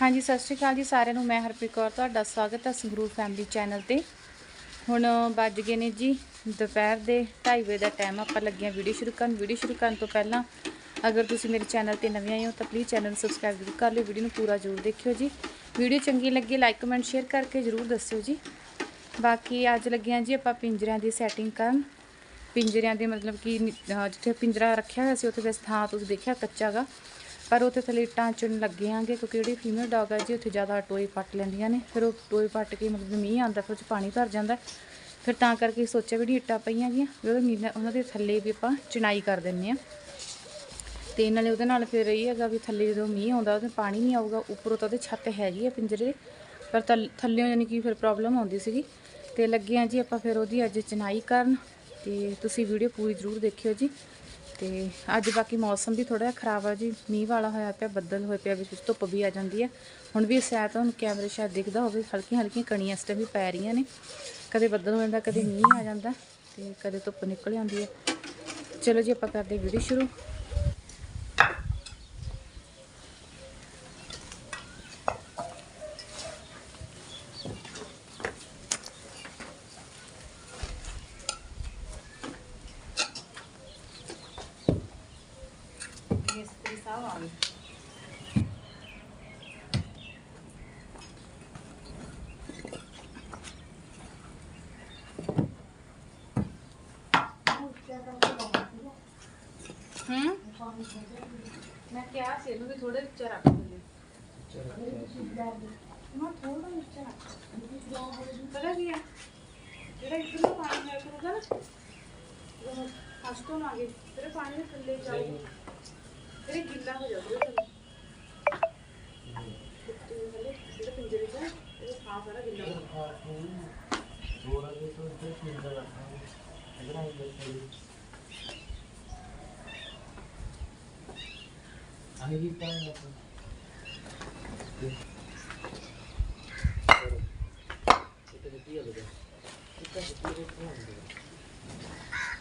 ਹਾਂਜੀ, ਸਤਿ ਸ਼੍ਰੀ ਅਕਾਲ ਜੀ ਸਾਰਿਆਂ ਨੂੰ। ਮੈਂ ਹਰਪ੍ਰੀਤ ਕੌਰ, ਤੁਹਾਡਾ ਸਵਾਗਤ ਹੈ ਸੰਗਰੂਰ ਫੈਮਿਲੀ ਚੈਨਲ ਤੇ। ਹੁਣ ਵੱਜ ਗਏ ਨੇ ਜੀ ਦੁਪਹਿਰ ਦੇ 2:30 ਵਜੇ ਦਾ ਟਾਈਮ ਆਪਾਂ ਲੱਗੇ ਵੀਡੀਓ ਸ਼ੁਰੂ ਕਰਨ। ਵੀਡੀਓ ਸ਼ੁਰੂ ਕਰਨ ਤੋਂ ਪਹਿਲਾਂ ਅਗਰ ਤੁਸੀਂ ਮੇਰੇ ਚੈਨਲ ਤੇ ਨਵੇਂ ਆਏ ਹੋ ਤਾਂ ਪਲੀਜ਼ ਚੈਨਲ ਨੂੰ ਸਬਸਕ੍ਰਾਈਬ ਜ਼ਰੂਰ ਕਰ ਲਿਓ ਵੀਡੀਓ ਨੂੰ ਪੂਰਾ ਜ਼ਰੂਰ ਦੇਖਿਓ ਜੀ। ਵੀਡੀਓ ਚੰਗੀ ਲੱਗੀ ਲਾਈਕ ਕਮੈਂਟ ਸ਼ੇਅਰ ਕਰਕੇ ਜ਼ਰੂਰ ਦੱਸਿਓ ਜੀ। ਬਾਕੀ ਅੱਜ ਲੱਗੇ ਜੀ ਆਪਾਂ ਪਿੰਜਰਿਆਂ ਦੀ ਸੈਟਿੰਗ ਕਰਨ। ਪਿੰਜਰਿਆਂ ਦੇ ਮਤਲਬ ਕਿ ਜਿੱਥੇ ਪਿੰਜਰਾ ਰੱਖਿਆ ਹੋਇਆ ਸੀ, ਉੱਥੇ ਵੈਸੇ ਥਾਂ ਤੁਸੀਂ ਦੇਖਿਆ ਕੱਚਾ ਗਾ। ਪਰ ਉੱਥੇ ਥੱਲੇ ਇੱਟਾਂ ਚੁਣ ਲੱਗੇ ਆਂਗੇ ਕਿਉਂਕਿ ਜਿਹੜੀ ਫੀਮੇਲ ਡੌਗ ਹੈ ਜੀ, ਉੱਥੇ ਜ਼ਿਆਦਾ ਟੋਏ ਪੱਟ ਲੈਂਦੀਆਂ ਨੇ। ਫਿਰ ਉਹ ਟੋਏ ਪੱਟ ਕੇ ਮਤਲਬ ਮੀਂਹ ਆਉਂਦਾ, ਫਿਰ ਉਹ 'ਚ ਪਾਣੀ ਭਰ ਜਾਂਦਾ। ਫਿਰ ਤਾਂ ਕਰਕੇ ਸੋਚਿਆ ਵੀ ਜਿਹੜੀ ਇੱਟਾਂ ਪਈਆਂ ਗੀਆਂ ਵੀ ਉਹਦੇ ਨੀਲੇ ਉਹਨਾਂ ਦੇ ਥੱਲੇ ਵੀ ਆਪਾਂ ਚਿਣਾਈ ਕਰ ਦਿੰਨੇ ਆ। ਤੇ ਨਾਲੇ ਉਹਦੇ ਨਾਲ ਫਿਰ ਇਹ ਹੈਗਾ ਵੀ ਥੱਲੇ ਜਦੋਂ ਮੀਂਹ ਆਉਂਦਾ, ਉਹਦੇ ਪਾਣੀ ਨਹੀਂ ਆਊਗਾ, ਉੱਪਰੋਂ ਤਾਂ ਉਹਦੇ ਛੱਤ ਹੈਗੀ ਆ ਪਿੰਜਰੇ ਪਰ ਥੱਲ- ਥੱਲਿਓਂ ਯਾਨੀ ਕਿ ਫਿਰ ਪ੍ਰੋਬਲਮ ਆਉਂਦੀ ਸੀਗੀ। ਤੇ ਲੱਗੇ ਆ ਜੀ ਆਪਾਂ ਫਿਰ ਉਹਦੀ ਅੱਜ ਚਿਣਾਈ ਕਰਨ। ਤੇ ਤੁਸੀਂ ਵੀਡੀਓ ਪੂਰੀ ਜ਼ਰੂਰ ਦੇਖਿਓ ਜੀ। ਤੇ ਅੱਜ ਬਾਕੀ ਮੌਸਮ ਵੀ ਥੋੜਾ ਜਿਹਾ ਖਰਾਬ ਆ ਜੀ। ਮੀਂਹ ਵਾਲਾ ਹੋਇਆ ਪਿਆ, ਬੱਦਲ ਹੋਏ ਪਿਆ, ਵਿੱਚ ਧੁੱਪ ਵੀ ਆ ਜਾਂਦੀ ਹੈ ਹੁਣ ਵੀ ਸ਼ਾਇਦ ਤੁਹਾਨੂੰ ਕੈਮਰੇ ਸ਼ਾਇਦ ਦਿਖਦਾ ਹੋਵੇ, ਹਲਕੀਆਂ ਹਲਕੀਆਂ ਕਣੀਆਂ ਇਸ ਟਾਈਮ ਵੀ ਪੈ ਰਹੀਆਂ ਨੇ। ਕਦੇ ਬੱਦਲ ਹੋ ਜਾਂਦਾ, ਕਦੇ ਮੀਂਹ ਆ ਜਾਂਦਾ ਤੇ ਕਦੇ ਧੁੱਪ ਨਿਕਲ ਆਉਂਦੀ ਹੈ ਚਲੋ ਜੀ, ਆਪਾਂ ਕਰਦੇ ਵੀਡੀਓ ਸ਼ੁਰੂ ਮਿਸਤਰੀ ਸਾਹਿਬ ਆ ਗਏ ਹੂੰ ਮੈਂ ਕਿਹਾ ਸੀ ਇਹਨੂੰ ਵੀ ਥੋੜੇ ਵਿੱਚ ਰੱਖ ਦਿੰਦੇ ਮੈਂ ਥੋੜਾ ਵਿੱਚ ਰੱਖ ਪਤਾ ਕੀ ਹੈ ਜਿਹੜਾ ਇੱਧਰ ਨੂੰ ਪਾਣੀ ਆਇਆ ਕਰੂਗਾ ਨਾ ਜਦੋਂ ਹੱਸ ਤੋਂ ਨਾ ਗਏ ਫਿਰ ਇਹ ਪਾਣੀ ਦੇ ਥੱਲੇ ਜਾਊਗਾ ਫਿਰ ਇਹ ਗਿੱਲਾ ਹੋ ਜਾਊਗਾ ਥੱਲੇ ਕੁੱਤੇ ਦੇ ਥੱਲੇ ਜਿਹੜਾ ਪਿੰਜਰੇ ਚ ਹੈ, ਇਹ ਥਾਂ ਸਾਰਾ ਗਿੱਲਾ ਹੋ ਜਾਊਗਾ ਇਹ ਕਿੱਥੇ ਨੇ ਕਿੱਦਾਂ ਆ ਗਈ ਇਹਦਾ ਪੁੱਤ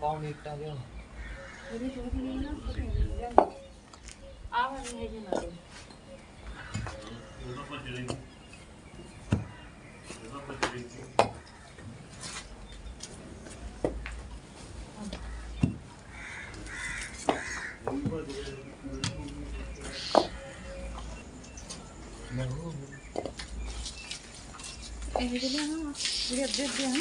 ਪਾਉਣ ਇੱਟਾਂ ਦੇ ਆ ਇਹ ਜਿਹੜੇ ਨਾ ਜਿਹੜੇ ਅੱਧੇ ਅੱਧੇ ਹਨ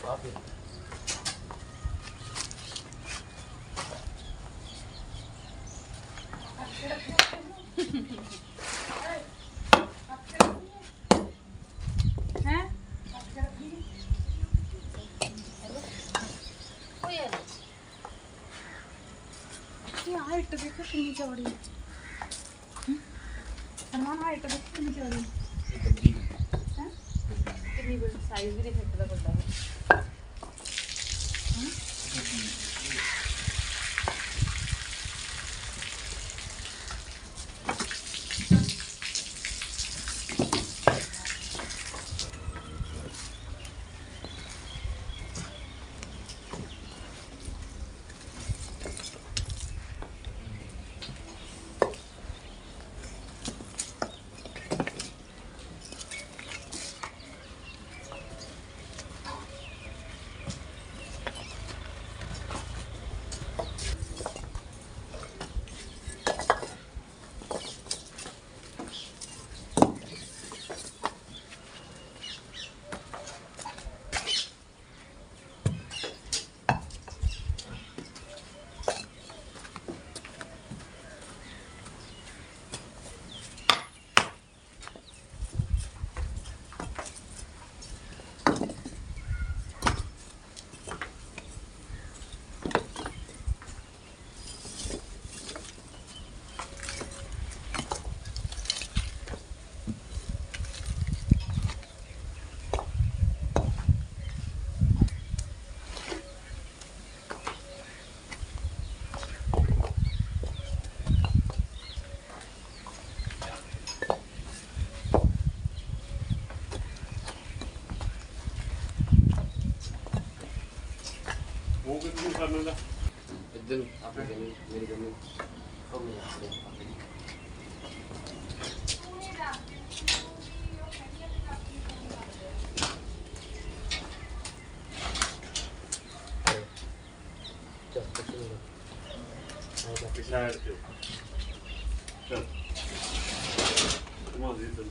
ਥੋੜਾ ਕਿੱਥੇ ਇਹ ਹਾਈਟ ਦੇਖੋ ਕਿੰਨੀ ਚੌੜੀ। ਹੈ? ਸਨਮਾਨ ਹਾਈਟ ਦੇਖੋ ਕਿੰਨੀ ਚੌੜੀ। ਹੈ साईज बी दिखत ਕਰਨਾ ਦਾ ਨੂੰ, ਆਪਣੇ ਗੰਨੇ ਮੇਰੇ ਗੰਨੇ ਉਹ ਮੇਰੇ ਆਪਣੇ ਆਪਣੇ। ਚੱਲ ਕੁਛ ਨਹੀਂ ਹੋਣਾ। ਪਿਛਾੜ ਕੇ। ਚੱਲ। ਕਮਾ ਦੇ ਤੈਨੂੰ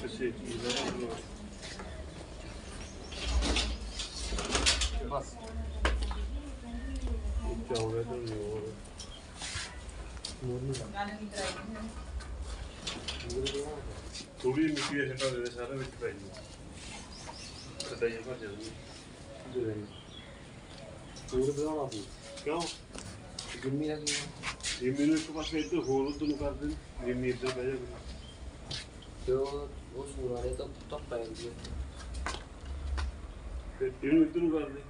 ਕਿਸੇ ਚੀਜ਼ ਦਾ ਬਸ ਉੱਚਾ ਹੋ ਗਿਆ ਤਾਂ ਹੋਰ ਥੋੜੀ ਮਿੱਟੀ ਦੇ ਛੱਟਾ ਦੇ ਦੇ ਸਾਰਾ ਵਿੱਚ ਪੈ ਜੂ ਕਦਾਈ ਭਰ ਜਾਂਦੀ ਦੂਰ ਦੂਰ ਬਣਾਉਣਾ ਪਊ ਕਿਉਂ? ਜਿੰਮੀ ਦਾ ਕੀ ਜੇ ਮੈਨੂੰ ਇੱਕ ਪਾਸੇ ਇੱਧਰ ਹੋਰ ਉਧਰ ਨੂੰ ਕਰ ਦੇਣ। ਜੇ ਮੈਂ ਇੱਧਰ ਬਹਿ ਜਾਵਾਂ ਤੇ ਉਹ ਉਹ ਸੂਰ ਵਾਲੇ ਤਾਂ ਤਾਂ ਪੈ ਗਈ ਤੇ ਇਹਨੂੰ ਇੱਧਰ ਨੂੰ ਕਰ ਦੇ।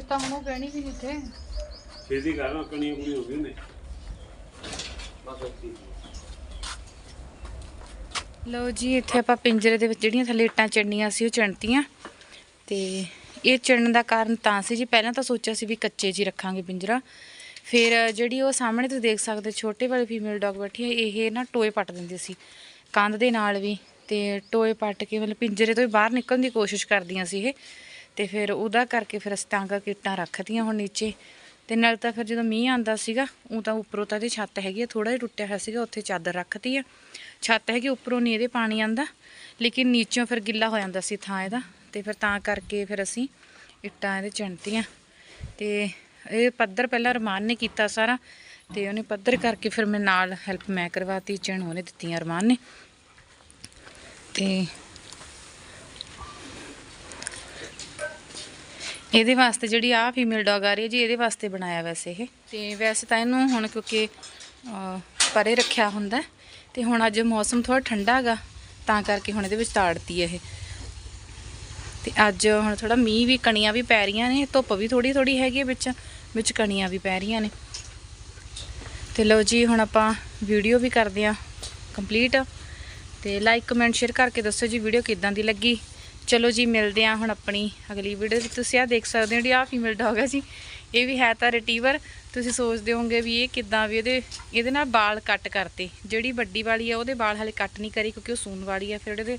ਤਾਂ ਹੁਣ ਉਹ ਬਹਿਣੀ ਵੀ ਨਹੀਂ ਇੱਥੇ। ਛੇਤੀ ਕਰ ਨਾ ਕਣੀ ਕੁਣੀ ਹੋ ਗਈ ਨੇ। ਬਸ ਠੀਕ ਲਓ ਜੀ, ਇੱਥੇ ਆਪਾਂ ਪਿੰਜਰੇ ਦੇ ਵਿੱਚ ਜਿਹੜੀਆਂ ਥੱਲੇ ਇੱਟਾਂ ਚਿਣਨੀਆਂ ਸੀ, ਉਹ ਚਿਣਤੀਆਂ ਤੇ ਇਹ ਚਿਣਨ ਦਾ ਕਾਰਨ ਤਾਂ ਸੀ ਜੀ, ਪਹਿਲਾਂ ਤਾਂ ਸੋਚਿਆ ਸੀ ਵੀ ਕੱਚੇ 'ਚ ਹੀ ਰੱਖਾਂਗੇ ਪਿੰਜਰਾ। ਫਿਰ ਜਿਹੜੀ ਉਹ ਸਾਹਮਣੇ ਤੁਸੀਂ ਦੇਖ ਸਕਦੇ, ਛੋਟੇ ਵਾਲੇ ਫੀਮੇਲ ਡੌਗ ਬੈਠੀ ਹੈ ਇਹ ਨਾ ਟੋਏ ਪੱਟ ਦਿੰਦੇ ਸੀ, ਕੰਧ ਦੇ ਨਾਲ ਵੀ। ਤੇ ਟੋਏ ਪੱਟ ਕੇ ਮਤਲਬ ਪਿੰਜਰੇ ਤੋਂ ਹੀ ਬਾਹਰ ਨਿਕਲਣ ਦੀ ਕੋਸ਼ਿਸ਼ ਕਰਦੀਆਂ ਸੀ ਇਹ। ਤੇ ਫਿਰ ਉਹਦਾ ਕਰਕੇ ਫਿਰ ਅਸੀਂ ਤੰਗ ਕਰਕੇ ਇੱਟਾਂ ਰੱਖਤੀਆਂ ਹੁਣ ਨੀਚੇ। ਤੇ ਨਾਲ ਤਾਂ ਫਿਰ ਜਦੋਂ ਮੀਂਹ ਆਂਦਾ ਸੀਗਾ ਉਹ ਤਾਂ ਉੱਪਰੋਂ ਤਾਂ ਇਹਦੀ ਛੱਤ ਹੈਗੀ ਆ ਥੋੜਾ ਜਿਹਾ ਟੁੱਟਿਆ ਹੋਇਆ ਸੀਗਾ, ਉੱਥੇ ਚਾਦਰ ਰੱਖਤੀ ਆ। ਛੱਤ ਹੈਗੀ, ਉੱਪਰੋਂ ਨਹੀਂ ਇਹਦੇ ਪਾਣੀ ਆਂਦਾ ਲੇਕਿਨ ਨੀਚੋਂ ਫਿਰ ਗਿੱਲਾ ਹੋ ਜਾਂਦਾ ਸੀ ਥਾਂ ਇਹਦਾ। ਤੇ ਫਿਰ ਤਾਂ ਕਰਕੇ ਫਿਰ ਅਸੀਂ ਇੱਟਾਂ ਇਹਦੇ ਚਿਣਤੀਆਂ। ਤੇ ਇਹ ਪੱਧਰ ਪਹਿਲਾਂ ਰਮਾਨ ਨੇ ਕੀਤਾ ਸਾਰਾ, ਤੇ ਉਹਨੇ ਪੱਧਰ ਕਰਕੇ ਫਿਰ ਮੈਂ ਨਾਲ ਹੈਲਪ ਮੈਂ ਕਰਵਾਤੀ, ਚਿਣ ਉਹਨੇ ਦਿੱਤੀਆਂ ਰਮਾਨ ਨੇ। ਤੇ ਇਹਦੇ ਵਾਸਤੇ ਜਿਹੜੀ ਆ ਫੀਮੇਲ ਡੌਗ ਆ ਰਹੀ ਹੈ ਜੀ ਇਹਦੇ ਵਾਸਤੇ ਬਣਾਇਆ ਵੈਸੇ ਇਹ। ਤੇ ਵੈਸੇ ਤਾਂ ਇਹਨੂੰ ਹੁਣ ਕਿਉਂਕਿ ਪਰੇ ਰੱਖਿਆ ਹੁੰਦਾ ਹੈ, ਤੇ ਹੁਣ ਅੱਜ ਮੌਸਮ ਥੋੜਾ ਠੰਡਾ ਹੈਗਾ ਤਾਂ ਕਰਕੇ ਹੁਣ ਇਹਦੇ ਵਿੱਚ ਤਾੜਤੀ ਇਹ। ਤੇ ਅੱਜ ਹੁਣ ਥੋੜਾ ਮੀਂਹ ਵੀ ਕਣੀਆਂ ਵੀ ਪੈ ਰਹੀਆਂ ਨੇ ਧੁੱਪ ਵੀ ਥੋੜੀ ਥੋੜੀ ਹੈਗੀ ਹੈ ਵਿੱਚ ਵਿੱਚ ਕਣੀਆਂ ਵੀ ਪੈ ਰਹੀਆਂ ਨੇ। ਤੇ ਲਓ ਜੀ ਹੁਣ ਆਪਾਂ ਵੀਡੀਓ ਵੀ ਕਰਦੇ ਆ ਕੰਪਲੀਟ। ਤੇ ਲਾਈਕ ਕਮੈਂਟ ਸ਼ੇਅਰ ਕਰਕੇ ਦੱਸੋ ਜੀ ਵੀਡੀਓ ਕਿਦਾਂ ਦੀ ਲੱਗੀ? ਚਲੋ ਜੀ, ਮਿਲਦੇ ਆ ਹੁਣ ਆਪਣੀ ਅਗਲੀ ਵੀਡੀਓ ਵਿੱਚ। ਤੁਸੀਂ ਆ ਦੇਖ ਸਕਦੇ ਹੋ ਜੀ ਆ ਫੀਮੇਲ ਡੌਗ ਹੈ ਜੀ, ਇਹ ਵੀ ਹੈ ਤਾਂ ਰਿਟੀਵਰ ਤੁਸੀਂ ਸੋਚਦੇ ਹੋਵੋਗੇ ਵੀ ਇਹ ਕਿੱਦਾਂ ਵੀ ਇਹਦੇ ਇਹਦੇ ਨਾਲ ਵਾਲ ਕੱਟ ਕਰਤੇ। ਜਿਹੜੀ ਵੱਡੀ ਵਾਲੀ ਆ, ਉਹਦੇ ਵਾਲ ਹਲੇ ਕੱਟ ਨਹੀਂ ਕਰੀ, ਕਿਉਂਕਿ ਉਹ ਸੂਨ ਵਾਲੀ ਆ। ਫਿਰ ਉਹਦੇ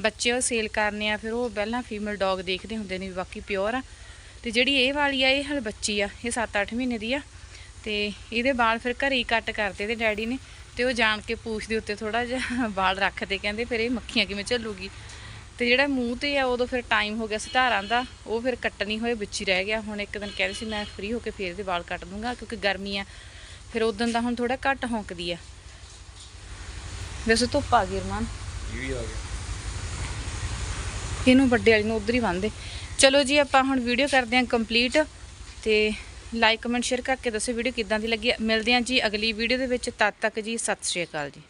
ਬੱਚੇ ਉਹ ਸੇਲ ਕਰਨੇ ਆ, ਫਿਰ ਉਹ ਪਹਿਲਾਂ ਫੀਮੇਲ ਡੌਗ ਦੇਖਦੇ ਹੁੰਦੇ ਨੇ ਵੀ ਬਾਕੀ ਪਿਓਰ ਆ। ਤੇ ਜਿਹੜੀ ਇਹ ਵਾਲੀ ਆ, ਇਹ ਹਲੇ ਬੱਚੀ ਆ, ਇਹ 7-8 ਮਹੀਨੇ ਦੀ ਆ। ਤੇ ਇਹਦੇ ਵਾਲ ਫਿਰ ਘਰੇ ਹੀ ਕੱਟ ਕਰਤੇ ਤੇ ਡੈਡੀ ਨੇ। ਤੇ ਉਹ ਜਾਣ ਕੇ ਪੂਛ ਦੇ ਉੱਤੇ ਥੋੜਾ ਜਿਹਾ ਵਾਲ ਰੱਖਦੇ, ਕਹਿੰਦੇ ਫਿਰ ਇਹ ਮੱਖੀਆਂ ਕਿਵੇਂ ਝੱਲੂਗੀ ਤੇ ਜਿਹੜਾ ਮੂੰਹ ਤੇ ਆ ਉਦੋਂ ਫਿਰ ਟਾਈਮ ਹੋ ਗਿਆ ਸਧਾਰਾਂ ਦਾ ਉਹ ਫਿਰ ਕੱਟਣੀ ਹੋਏ ਵਿੱਚ ਹੀ ਰਹਿ ਗਿਆ। ਹੁਣ ਇੱਕ ਦਿਨ ਕਹਿੰਦੇ ਸੀ ਮੈਂ ਫ੍ਰੀ ਹੋ ਕੇ ਫੇਰ ਇਹਦੇ ਵਾਲ ਕੱਟ ਦੂੰਗਾ ਕਿਉਂਕਿ ਗਰਮੀ ਆ। ਫਿਰ ਉਦੋਂ ਦਾ ਹੁਣ ਥੋੜਾ ਘੱਟ ਹੌਂਕਦੀ ਆ। ਵੈਸੇ ਧੁੱਪ ਆ ਗਈ ਰਮਾਨ ਵੀ ਆ ਗਿਆ। ਇਹਨੂੰ ਵੱਡੇ ਵਾਲੀ ਨੂੰ ਉਧਰ ਹੀ ਬੰਨਦੇ ਚਲੋ ਜੀ ਆਪਾਂ ਹੁਣ ਵੀਡੀਓ ਕਰਦੇ ਹਾਂ ਕੰਪਲੀਟ ਤੇ ਲਾਈਕ ਕਮੈਂਟ ਸ਼ੇਅਰ ਕਰਕੇ ਦੱਸੋ ਵੀਡੀਓ ਕਿੱਦਾਂ ਦੀ ਲੱਗੀ। ਮਿਲਦੇ ਹਾਂ ਜੀ ਅਗਲੀ ਵੀਡੀਓ ਦੇ ਵਿੱਚ। ਤਦ ਤੱਕ ਜੀ ਸਤਿ ਸ਼੍ਰੀ ਅਕਾਲ ਜੀ।